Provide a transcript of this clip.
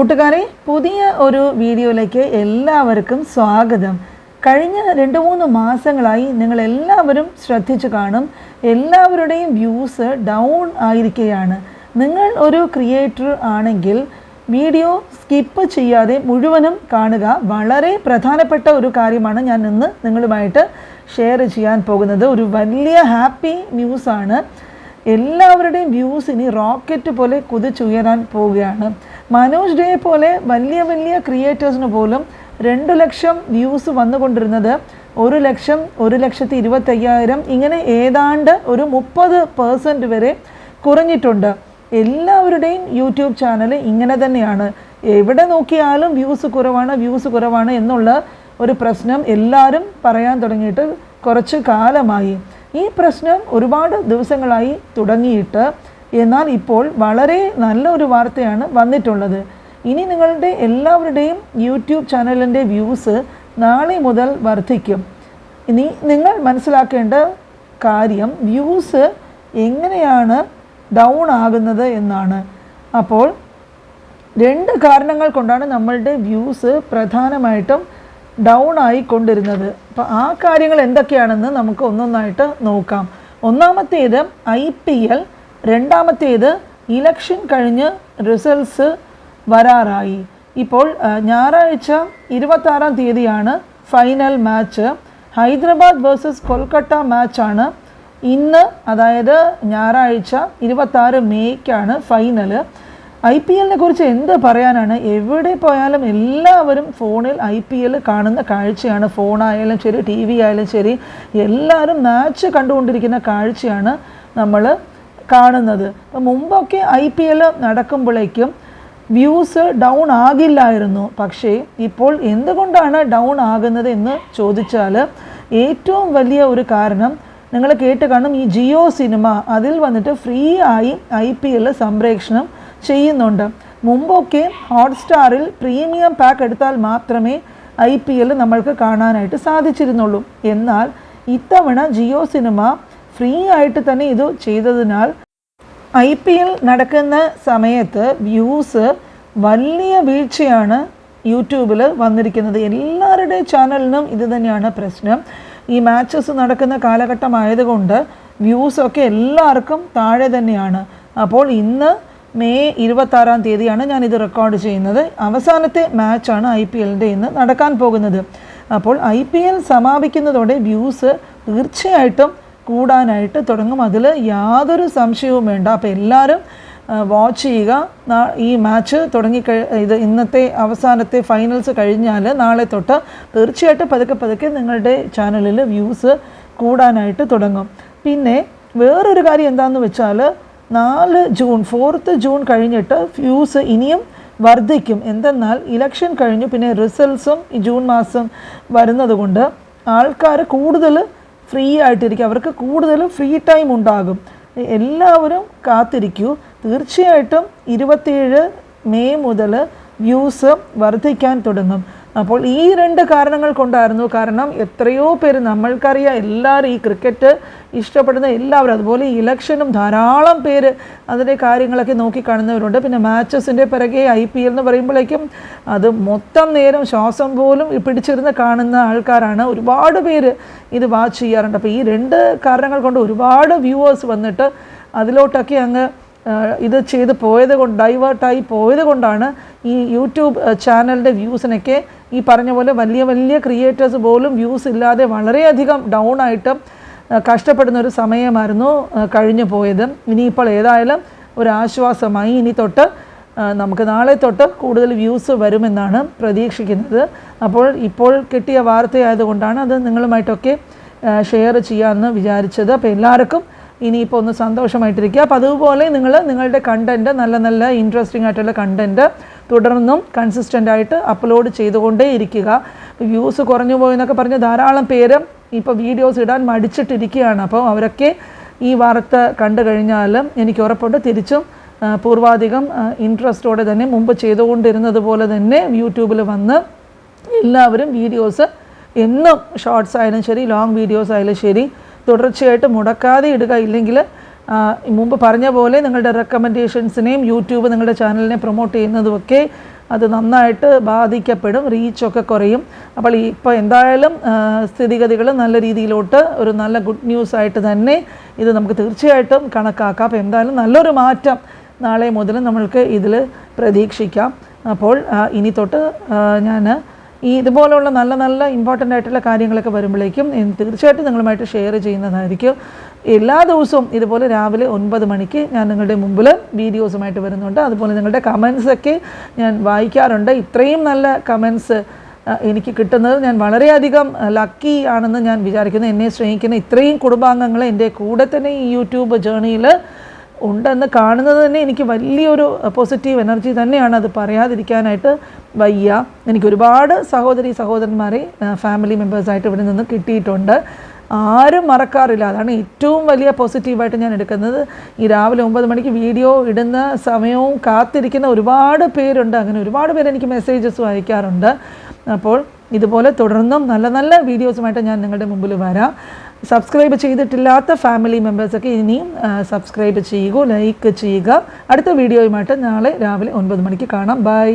കൂട്ടുകാരെ പുതിയ ഒരു വീഡിയോയിലേക്ക് എല്ലാവർക്കും സ്വാഗതം. കഴിഞ്ഞ രണ്ട് മൂന്ന് മാസങ്ങളായി നിങ്ങൾ എല്ലാവരും ശ്രദ്ധിച്ചു കാണും. എല്ലാവരുടെയും വ്യൂസ് ഡൗൺ ആയിരിക്കുകയാണ്. നിങ്ങൾ ഒരു ക്രിയേറ്റർ ആണെങ്കിൽ വീഡിയോ സ്കിപ്പ് ചെയ്യാതെ മുഴുവനും കാണുക. വളരെ പ്രധാനപ്പെട്ട ഒരു കാര്യമാണ് ഞാൻ ഇന്ന് നിങ്ങളുമായിട്ട് ഷെയർ ചെയ്യാൻ പോകുന്നത്. ഒരു വലിയ ഹാപ്പി ന്യൂസാണ്. എല്ലാവരുടെയും വ്യൂസ് ഇനി റോക്കറ്റ് പോലെ കുതിച്ചുയരാൻ പോവുകയാണ്. മനോജ് ഡേ പോലെ വലിയ വലിയ ക്രിയേറ്റേഴ്സിന് പോലും രണ്ട് ലക്ഷം വ്യൂസ് വന്നുകൊണ്ടിരുന്നത്. ഒരു ലക്ഷം ഒരു ലക്ഷത്തി ഇരുപത്തയ്യായിരം ഇങ്ങനെ ഏതാണ്ട് ഒരു മുപ്പത് പേഴ്സന്റ് വരെ കുറഞ്ഞിട്ടുണ്ട്. എല്ലാവരുടെയും യൂട്യൂബ് ചാനൽ ഇങ്ങനെ തന്നെയാണ്. എവിടെ നോക്കിയാലും വ്യൂസ് കുറവാണ് വ്യൂസ് കുറവാണ് എന്നുള്ള ഒരു പ്രശ്നം എല്ലാവരും പറയാൻ തുടങ്ങിയിട്ട് കുറച്ച് കാലമായി. ഈ പ്രശ്നം ഒരുപാട് ദിവസങ്ങളായി തുടങ്ങിയിട്ട് എന്നാൽ ഇപ്പോൾ വളരെ നല്ല ഒരു വാർത്തയാണ് വന്നിട്ടുള്ളത്. ഇനി നിങ്ങളുടെ എല്ലാവരുടെയും യൂട്യൂബ് ചാനലിന്റെ വ്യൂസ് നാളെ മുതൽ വർദ്ധിക്കും. ഇനി നിങ്ങൾ മനസ്സിലാക്കേണ്ട കാര്യം വ്യൂസ് എങ്ങനെയാണ് ഡൗൺ ആകുന്നത് എന്നാണ്. അപ്പോൾ രണ്ട് കാരണങ്ങൾ കൊണ്ടാണ് നമ്മളുടെ വ്യൂസ് പ്രധാനമായിട്ടും ഡൗൺ ആയിക്കൊണ്ടിരുന്നത്. അപ്പോൾ ആ കാര്യങ്ങൾ എന്തൊക്കെയാണെന്ന് നമുക്ക് ഒന്നൊന്നായിട്ട് നോക്കാം. ഒന്നാമത്തേത് ഐ പി എൽ രണ്ടാമത്തേത് ഇലക്ഷൻ കഴിഞ്ഞ് റിസൾട്ട്സ് വരാറായി. ഇപ്പോൾ ഞായറാഴ്ച ഇരുപത്താറാം തീയതിയാണ് final match Hyderabad versus Kolkata മാച്ചാണ് ഇന്ന് അതായത് ഞായറാഴ്ച ഇരുപത്താറ് മേയ്ക്കാണ് ഫൈനൽ ഐ പി എല്ലിനെ കുറിച്ച് എന്ത് പറയാനാണ്? എവിടെ പോയാലും എല്ലാവരും ഫോണിൽ ഐ പി എൽ കാണുന്ന കാഴ്ചയാണ്. ഫോണായാലും ശരി ടി വി ആയാലും ശരി എല്ലാവരും മാച്ച് കണ്ടുകൊണ്ടിരിക്കുന്ന കാഴ്ചയാണ് നമ്മൾ കാണുന്നത്. അപ്പം മുമ്പൊക്കെ ഐ പി എൽ നടക്കുമ്പോഴേക്കും വ്യൂസ് ഡൗൺ ആകില്ലായിരുന്നു. പക്ഷേ ഇപ്പോൾ എന്തുകൊണ്ടാണ് ഡൗൺ ആകുന്നത് എന്ന് ചോദിച്ചാൽ ഏറ്റവും വലിയ ഒരു കാരണം നിങ്ങൾ കേട്ട് കാണും ഈ ജിയോ സിനിമ. അതിൽ വന്നിട്ട് ഫ്രീ ആയി ഐ പി എൽ സംപ്രേഷണം ചെയ്യുന്നുണ്ട്. മുമ്പൊക്കെ ഹോട്ട്സ്റ്റാറിൽ പ്രീമിയം പാക്ക് എടുത്താൽ മാത്രമേ ഐ പി എൽ നമ്മൾക്ക് കാണാനായിട്ട് സാധിച്ചിരുന്നുള്ളൂ. എന്നാൽ ഇത്തവണ ജിയോ സിനിമ ഫ്രീ ആയിട്ട് തന്നെ ഇത് ചെയ്തതിനാൽ ഐ പി എൽ നടക്കുന്ന സമയത്ത് വ്യൂസ് വലിയ വീഴ്ചയാണ് യൂട്യൂബിൽ വന്നിരിക്കുന്നത്. എല്ലാവരുടെ ചാനലിനും ഇത് തന്നെയാണ് പ്രശ്നം. ഈ മാച്ചസ് നടക്കുന്ന കാലഘട്ടമായതുകൊണ്ട് വ്യൂസൊക്കെ എല്ലാവർക്കും താഴെ തന്നെയാണ്. അപ്പോൾ ഇന്ന് മെയ് ഇരുപത്താറാം തീയതിയാണ് ഞാനിത് റെക്കോർഡ് ചെയ്യുന്നത്. അവസാനത്തെ മാച്ചാണ് ഐ പി എല്ലിന്റെ ഇന്ന് നടക്കാൻ പോകുന്നത്. അപ്പോൾ ഐ പി എൽ സമാപിക്കുന്നതോടെ വ്യൂസ് തീർച്ചയായിട്ടും കൂടാനായിട്ട് തുടങ്ങും. അതിൽ യാതൊരു സംശയവും വേണ്ട. അപ്പോൾ എല്ലാവരും വാച്ച് ചെയ്യുക. ഈ മാച്ച് തുടങ്ങി ഇത് ഇന്നത്തെ അവസാനത്തെ ഫൈനൽസ് കഴിഞ്ഞാൽ നാളെ തൊട്ട് തീർച്ചയായിട്ടും പതുക്കെ പതുക്കെ നിങ്ങളുടെ ചാനലിൽ വ്യൂസ് കൂടാനായിട്ട് തുടങ്ങും. പിന്നെ വേറൊരു കാര്യം എന്താണെന്ന് വെച്ചാൽ നാല് ജൂൺ ഫോർത്ത് ജൂൺ കഴിഞ്ഞിട്ട് ഫ്യൂസ് ഇനിയും വർദ്ധിക്കും. എന്തെന്നാൽ ഇലക്ഷൻ കഴിഞ്ഞു പിന്നെ റിസൾട്ട്സും ഈ ജൂൺ മാസം വരുന്നതുകൊണ്ട് ആൾക്കാർ കൂടുതൽ ഫ്രീ ആയിട്ടിരിക്കും. അവർക്ക് കൂടുതൽ ഫ്രീ ടൈം ഉണ്ടാകും. എല്ലാവരും കാത്തിരിക്കൂ. തീർച്ചയായിട്ടും ഇരുപത്തിയേഴ് മെയ് മുതൽ വ്യൂസ് വർദ്ധിക്കാൻ തുടങ്ങും. അപ്പോൾ ഈ രണ്ട് കാരണങ്ങൾ കൊണ്ടായിരുന്നു കാരണം എത്രയോ പേര് നമ്മൾക്കറിയാം എല്ലാവരും ഈ ക്രിക്കറ്റ് ഇഷ്ടപ്പെടുന്ന എല്ലാവരും അതുപോലെ ഈ ഇലക്ഷനും ധാരാളം പേര് അതിന്റെ കാര്യങ്ങളൊക്കെ നോക്കിക്കാണുന്നവരുണ്ട്. പിന്നെ മാച്ചസിന്റെ പിറകെ ഐ പി എൽ എന്ന് പറയുമ്പോഴേക്കും അത് മൊത്തം നേരം ശ്വാസം പോലും പിടിച്ചിരുന്ന് കാണുന്ന ആൾക്കാരാണ് ഒരുപാട് പേര് ഇത് വാച്ച് ചെയ്യാറുണ്ട്. അപ്പോൾ ഈ രണ്ട് കാരണങ്ങൾ കൊണ്ട് ഒരുപാട് വ്യൂവേഴ്സ് വന്നിട്ട് അതിലോട്ടൊക്കെ അങ്ങ് ഇത് ചെയ്ത് പോയത് കൊണ്ട് ഡൈവേർട്ടായി പോയത് കൊണ്ടാണ് ഈ യൂട്യൂബ് ചാനലിന്റെ വ്യൂസിനൊക്കെ ഈ പറഞ്ഞ പോലെ വലിയ വലിയ ക്രിയേറ്റേഴ്സ് പോലും വ്യൂസ് ഇല്ലാതെ വളരെയധികം ഡൗൺ ആയിട്ട് കഷ്ടപ്പെടുന്ന ഒരു സമയമായിരുന്നു കഴിഞ്ഞു പോയത്. ഇനിയിപ്പോൾ ഏതായാലും ഒരു ആശ്വാസമായി ഇനി തൊട്ട് നമുക്ക് നാളെ തൊട്ട് കൂടുതൽ വ്യൂസ് വരുമെന്നാണ് പ്രതീക്ഷിക്കുന്നത്. അപ്പോൾ ഇപ്പോൾ കിട്ടിയ വാർത്തയായതുകൊണ്ടാണ് അത് നിങ്ങളുമായിട്ടൊക്കെ ഷെയർ ചെയ്യാമെന്ന് വിചാരിച്ചത്. അപ്പോൾ എല്ലാവർക്കും ഇനിയിപ്പോൾ ഒന്ന് സന്തോഷമായിട്ടിരിക്കുക. അപ്പോൾ അതുപോലെ നിങ്ങൾ നിങ്ങളുടെ കണ്ടന്റ് നല്ല നല്ല ഇൻട്രസ്റ്റിംഗ് ആയിട്ടുള്ള കണ്ടന്റ് തുടർന്നും കൺസിസ്റ്റന്റ് ആയിട്ട് അപ്ലോഡ് ചെയ്തുകൊണ്ടേ ഇരിക്കുക. വ്യൂസ് കുറഞ്ഞു പോയെന്നൊക്കെ പറഞ്ഞ് ധാരാളം പേര് ഇപ്പോൾ വീഡിയോസ് ഇടാൻ മടിച്ചിട്ടിരിക്കുകയാണ്. അപ്പോൾ അവരൊക്കെ ഈ വാർത്ത കണ്ടു കഴിഞ്ഞാൽ എനിക്ക് ഉറപ്പുണ്ട്. തിരിച്ചും പൂർവാധികം ഇൻട്രസ്റ്റോടെ തന്നെ മുമ്പ് ചെയ്തുകൊണ്ടിരുന്നത് പോലെ തന്നെ യൂട്യൂബിൽ വന്ന് എല്ലാവരും വീഡിയോസ് എന്നും ഷോർട്സ് ആയാലും ശരി ലോങ് വീഡിയോസ് ആയാലും ശരി തുടർച്ചയായിട്ട് മുടക്കാതെ ഇടുക. ഇല്ലെങ്കിൽ മുമ്പ് പറഞ്ഞ പോലെ നിങ്ങളുടെ റെക്കമെൻഡേഷൻസിനെയും യൂട്യൂബ് നിങ്ങളുടെ ചാനലിനെ പ്രൊമോട്ട് ചെയ്യുന്നതുമൊക്കെ അത് നന്നായിട്ട് ബാധിക്കപ്പെടും റീച്ചൊക്കെ കുറയും. അപ്പോൾ ഇപ്പോൾ എന്തായാലും സ്ഥിതിഗതികൾ നല്ല രീതിയിലോട്ട് ഒരു നല്ല ഗുഡ് ന്യൂസ് ആയിട്ട് തന്നെ ഇത് നമുക്ക് തീർച്ചയായിട്ടും കണക്കാക്കാം. അപ്പോൾ എന്തായാലും നല്ലൊരു മാറ്റം നാളെ മുതൽ നമ്മൾക്ക് ഇതിൽ പ്രതീക്ഷിക്കാം. അപ്പോൾ ഇനി തൊട്ട് ഞാൻ ഈ ഇതുപോലുള്ള നല്ല നല്ല ഇമ്പോർട്ടന്റ് ആയിട്ടുള്ള കാര്യങ്ങളൊക്കെ വരുമ്പോഴേക്കും തീർച്ചയായിട്ടും നിങ്ങളുമായിട്ട് ഷെയർ ചെയ്യുന്നതായിരിക്കും. എല്ലാ ദിവസവും ഇതുപോലെ രാവിലെ ഒൻപത് മണിക്ക് ഞാൻ നിങ്ങളുടെ മുമ്പിൽ വീഡിയോസുമായിട്ട് വരുന്നുണ്ട്. അതുപോലെ നിങ്ങളുടെ കമൻസൊക്കെ ഞാൻ വായിക്കാറുണ്ട്. ഇത്രയും നല്ല കമൻസ് എനിക്ക് കിട്ടുന്നത് ഞാൻ വളരെയധികം ലക്കി ആണെന്ന് ഞാൻ വിചാരിക്കുന്നു. എന്നെ സ്നേഹിക്കുന്ന ഇത്രയും കുടുംബാംഗങ്ങൾ എന്റെ കൂടെ തന്നെ ഈ യൂട്യൂബ് ജേണിയിൽ ഉണ്ടെന്ന് കാണുന്നത് തന്നെ എനിക്ക് വലിയൊരു പോസിറ്റീവ് എനർജി തന്നെയാണ് അത് പറയാതിരിക്കാനായിട്ട് വയ്യ. എനിക്ക് ഒരുപാട് സഹോദരി സഹോദരന്മാരെ ഫാമിലി മെമ്പേഴ്സായിട്ട് ഇവിടെ നിന്ന് കിട്ടിയിട്ടുണ്ട്. ആരും മറക്കാറില്ല. അതാണ് ഏറ്റവും വലിയ പോസിറ്റീവായിട്ട് ഞാൻ എടുക്കുന്നത്. ഈ രാവിലെ ഒമ്പത് മണിക്ക് വീഡിയോ ഇടുന്ന സമയവും കാത്തിരിക്കുന്ന ഒരുപാട് പേരുണ്ട്. അങ്ങനെ ഒരുപാട് പേര് എനിക്ക് മെസ്സേജസും അയക്കാറുണ്ട്. അപ്പോൾ ഇതുപോലെ തുടർന്നും നല്ല നല്ല വീഡിയോസുമായിട്ട് ഞാൻ നിങ്ങളുടെ മുമ്പിൽ വരാം. സബ്സ്ക്രൈബ് ചെയ്തിട്ടില്ലാത്ത ഫാമിലി മെമ്പേഴ്സൊക്കെ ഇനിയും സബ്സ്ക്രൈബ് ചെയ്യുക ലൈക്ക് ചെയ്യുക. അടുത്ത വീഡിയോയുമായിട്ട് നാളെ രാവിലെ ഒൻപത് മണിക്ക് കാണാം. ബൈ